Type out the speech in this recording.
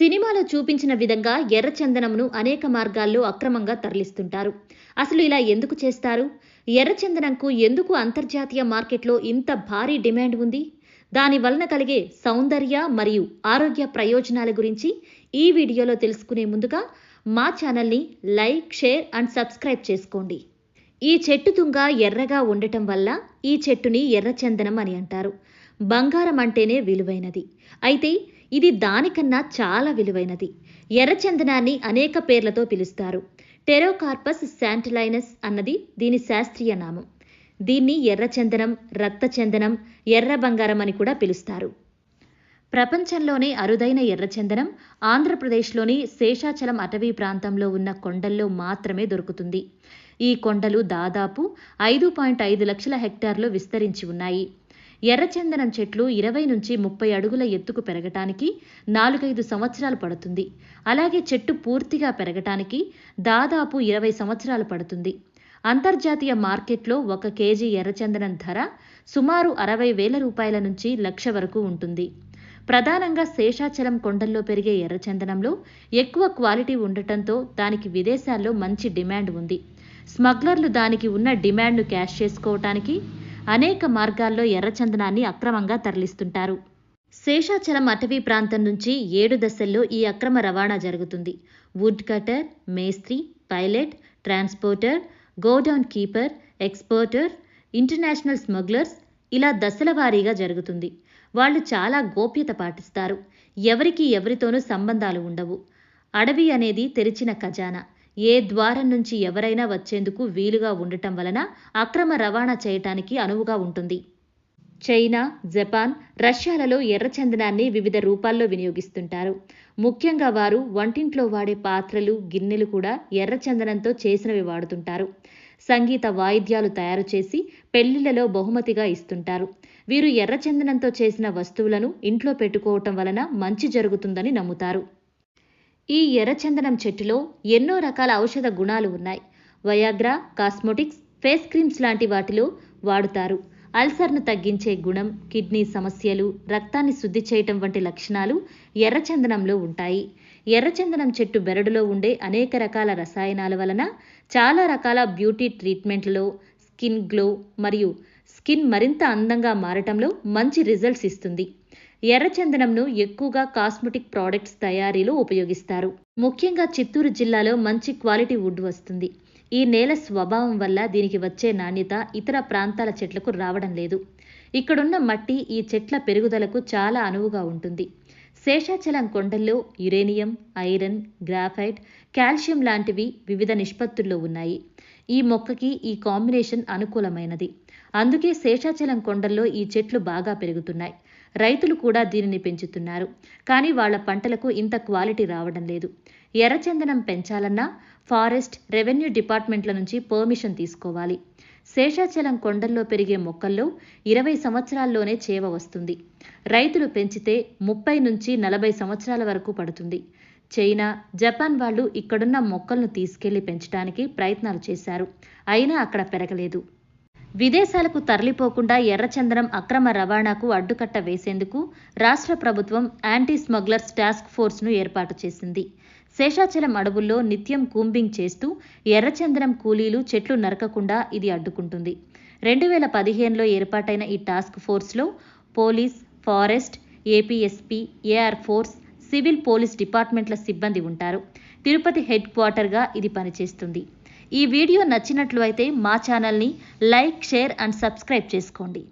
సినిమాలో చూపించిన విధంగా ఎర్రచందనంను అనేక మార్గాల్లో అక్రమంగా తరలిస్తుంటారు. అసలు ఇలా ఎందుకు చేస్తారు? ఎర్రచందనంకు ఎందుకు అంతర్జాతీయ మార్కెట్లో ఇంత భారీ డిమాండ్ ఉంది? దాని వలన కలిగే సౌందర్య మరియు ఆరోగ్య ప్రయోజనాల గురించి ఈ వీడియోలో తెలుసుకునే ముందుగా మా ఛానల్ని లైక్ షేర్ అండ్ సబ్స్క్రైబ్ చేసుకోండి. ఈ చెట్టు తుంగ ఎర్రగా ఉండటం వల్ల ఈ చెట్టుని ఎర్రచందనం అని అంటారు. బంగారం అంటేనే విలువైనది. అయితే ఇది దానికన్నా చాలా విలువైనది. ఎర్రచందనాన్ని అనేక పేర్లతో పిలుస్తారు. టెరోకార్పస్ శాంటిలైనస్ అన్నది దీని శాస్త్రీయ నామం. దీన్ని ఎర్రచందనం రక్తచందనం ఎర్ర బంగారం అని కూడా పిలుస్తారు. ప్రపంచంలోనే అరుదైన ఎర్రచందనం ఆంధ్రప్రదేశ్లోని శేషాచలం అటవీ ప్రాంతంలో ఉన్న కొండల్లో మాత్రమే దొరుకుతుంది. ఈ కొండలు దాదాపు ఐదు పాయింట్ ఐదు లక్షల హెక్టార్లు విస్తరించి ఉన్నాయి. ఎర్రచందనం చెట్లు ఇరవై నుంచి ముప్పై అడుగుల ఎత్తుకు పెరగటానికి నాలుగైదు సంవత్సరాలు పడుతుంది. అలాగే చెట్టు పూర్తిగా పెరగటానికి దాదాపు ఇరవై సంవత్సరాలు పడుతుంది. అంతర్జాతీయ మార్కెట్లో ఒక కేజీ ఎర్రచందనం ధర సుమారు అరవై వేల రూపాయల నుంచి లక్ష వరకు ఉంటుంది. ప్రధానంగా శేషాచలం కొండల్లో పెరిగే ఎర్రచందనంలో ఎక్కువ క్వాలిటీ ఉండటంతో దానికి విదేశాల్లో మంచి డిమాండ్ ఉంది. స్మగ్లర్లు దానికి ఉన్న డిమాండ్ను క్యాష్ చేసుకోవటానికి అనేక మార్గాల్లో ఎర్రచందనాన్ని అక్రమంగా తరలిస్తుంటారు. శేషాచలం అటవీ ప్రాంతం నుంచి ఏడు దశల్లో ఈ అక్రమ రవాణా జరుగుతుంది. వుడ్ కటర్ మేస్త్రి pilot transporter godown keeper exporter international smugglers ఇలా దశల వారీగా జరుగుతుంది. వాళ్ళు చాలా గోప్యత పాటిస్తారు. ఎవరికి ఎవరితోనూ సంబంధాలు ఉండవు. అడవి అనేది తెరిచిన ఖజానా. ఏ ద్వారం నుంచి ఎవరైనా వచ్చేందుకు వీలుగా ఉండటం వలన అక్రమ రవాణా చేయటానికి అనువుగా ఉంటుంది. చైనా జపాన్ రష్యాలలో ఎర్రచందనాన్ని వివిధ రూపాల్లో వినియోగిస్తుంటారు. ముఖ్యంగా వారు వంటింట్లో వాడే పాత్రలు గిన్నెలు కూడా ఎర్రచందనంతో చేసినవి వాడుతుంటారు. సంగీత వాయిద్యాలు తయారు చేసి పెళ్ళిళ్ళలో బహుమతిగా ఇస్తుంటారు. వీరు ఎర్రచందనంతో చేసిన వస్తువులను ఇంట్లో పెట్టుకోవటం వలన మంచి జరుగుతుందని నమ్ముతారు. ఈ ఎర్రచందనం చెట్టులో ఎన్నో రకాల ఔషధ గుణాలు ఉన్నాయి. వయాగ్రా కాస్మోటిక్స్ ఫేస్ క్రీమ్స్ లాంటి వాటిలో వాడుతారు. అల్సర్ను తగ్గించే గుణం కిడ్నీ సమస్యలు రక్తాన్ని శుద్ధి చేయటం వంటి లక్షణాలు ఎర్రచందనంలో ఉంటాయి. ఎర్రచందనం చెట్టు బెరడులో ఉండే అనేక రకాల రసాయనాల వలన చాలా రకాల బ్యూటీ ట్రీట్మెంట్లలో స్కిన్ గ్లో మరియు స్కిన్ మరింత అందంగా మారటంలో మంచి రిజల్ట్స్ ఇస్తుంది. ఎర్రచందనంను ఎక్కువగా కాస్మెటిక్ ప్రోడక్ట్స్ తయారీలో ఉపయోగిస్తారు. ముఖ్యంగా చిత్తూరు జిల్లాలో మంచి క్వాలిటీ వుడ్ వస్తుంది. ఈ నేల స్వభావం వల్ల దీనికి వచ్చే నాణ్యత ఇతర ప్రాంతాల చెట్లకు రావడం లేదు. ఇక్కడున్న మట్టి ఈ చెట్ల పెరుగుదలకు చాలా అనువుగా ఉంటుంది. శేషాచలం కొండల్లో యురేనియం ఐరన్ గ్రాఫైట్ కాల్షియం లాంటివి వివిధ నిష్పత్తుల్లో ఉన్నాయి. ఈ మొక్కకి ఈ కాంబినేషన్ అనుకూలమైనది. అందుకే శేషాచలం కొండల్లో ఈ చెట్లు బాగా పెరుగుతున్నాయి. రైతులు కూడా దీనిని పెంచుతున్నారు. కానీ వాళ్ళ పంటలకు ఇంత క్వాలిటీ రావడం లేదు. ఎర్రచందనం పెంచాలన్నా ఫారెస్ట్ రెవెన్యూ డిపార్ట్మెంట్ల నుంచి పర్మిషన్ తీసుకోవాలి. శేషాచలం కొండల్లో పెరిగే మొక్కల్లో ఇరవై సంవత్సరాల్లోనే చేవ వస్తుంది. రైతులు పెంచితే ముప్పై నుంచి నలభై సంవత్సరాల వరకు పడుతుంది. చైనా జపాన్ వాళ్ళు ఇక్కడున్న మొక్కలను తీసుకెళ్ళి పెంచడానికి ప్రయత్నాలు చేశారు. అయినా అక్కడ పెరగలేదు. విదేశాలకు తరలిపోకుండా ఎర్రచందనం అక్రమ రవాణాకు అడ్డుకట్ట వేసేందుకు రాష్ట్ర ప్రభుత్వం యాంటీ స్మగ్లర్స్ టాస్క్ ఫోర్స్ను ఏర్పాటు చేసింది. శేషాచలం అడవుల్లో నిత్యం కూంబింగ్ చేస్తూ ఎర్రచందనం కూలీలు చెట్లు నరకకుండా ఇది అడ్డుకుంటుంది. రెండు వేల పదిహేనులో ఏర్పాటైన ఈ task ఫోర్స్లో police forest APSP AR force civil police డిపార్ట్మెంట్ల సిబ్బంది ఉంటారు. తిరుపతి హెడ్ క్వార్టర్గా ఇది పనిచేస్తుంది. ఈ వీడియో నచ్చినట్లు అయితే మా ఛానల్ని లైక్ షేర్ అండ్ సబ్స్క్రైబ్ చేసుకోండి.